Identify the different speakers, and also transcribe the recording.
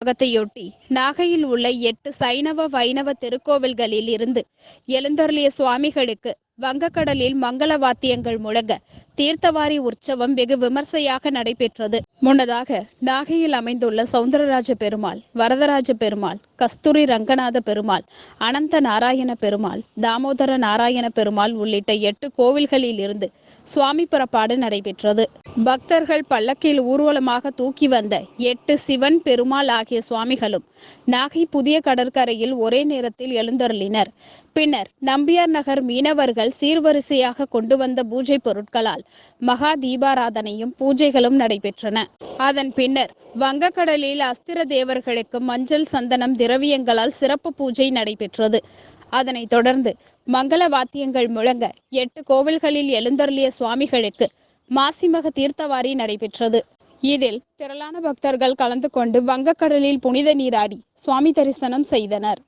Speaker 1: த்தையொட்டி நாகையில் உள்ள எட்டு சைனவ வைணவ திருக்கோவில்களில் இருந்து எழுந்தருளிய சுவாமிகளுக்கு வங்கக்கடலில் மங்கள வாத்தியங்கள் முழங்க தீர்த்தவாரி உற்சவம் வெகு விமர்சையாக நடைபெற்றது. முன்னதாக நாகையில் அமைந்துள்ள சவுந்தரராஜ பெருமாள் வரதராஜ பெருமாள் கஸ்தூரி ரங்கநாத பெருமாள் அனந்த நாராயண பெருமாள் தாமோதர நாராயண பெருமாள் உள்ளிட்ட எட்டு கோவில்களில் இருந்து சுவாமி புறப்பாடு நடைபெற்றது. பக்தர்கள் பல்லக்கில் ஊர்வலமாக தூக்கி வந்த எட்டு சிவன் பெருமாள் ஆகிய சுவாமிகளும் நாகை புதிய கடற்கரையில் ஒரே நேரத்தில் எழுந்தருளினர். பின்னர் நம்பியார் நகர் மீனவர்கள் சீர்வரிசையாக கொண்டு வந்த பூஜை பொருட்களால் மகா தீபாராதனையும் பூஜைகளும் நடைபெற்றன. அதன் பின்னர் வங்கக்கடலில் அஸ்திர தேவர்களுக்கு மஞ்சள் சந்தனம் திரவியங்களால் சிறப்பு பூஜை நடைபெற்றது. அதனைத் தொடர்ந்து மங்கள வாத்தியங்கள் முழங்க எட்டு கோவில்களில் எழுந்தருளிய சுவாமிகளுக்கு மாசிமக தீர்த்தவாரி நடைபெற்றது. இதில் திரளான பக்தர்கள் கலந்து கொண்டு வங்கக்கடலில் புனித நீராடி சுவாமி தரிசனம் செய்தனர்.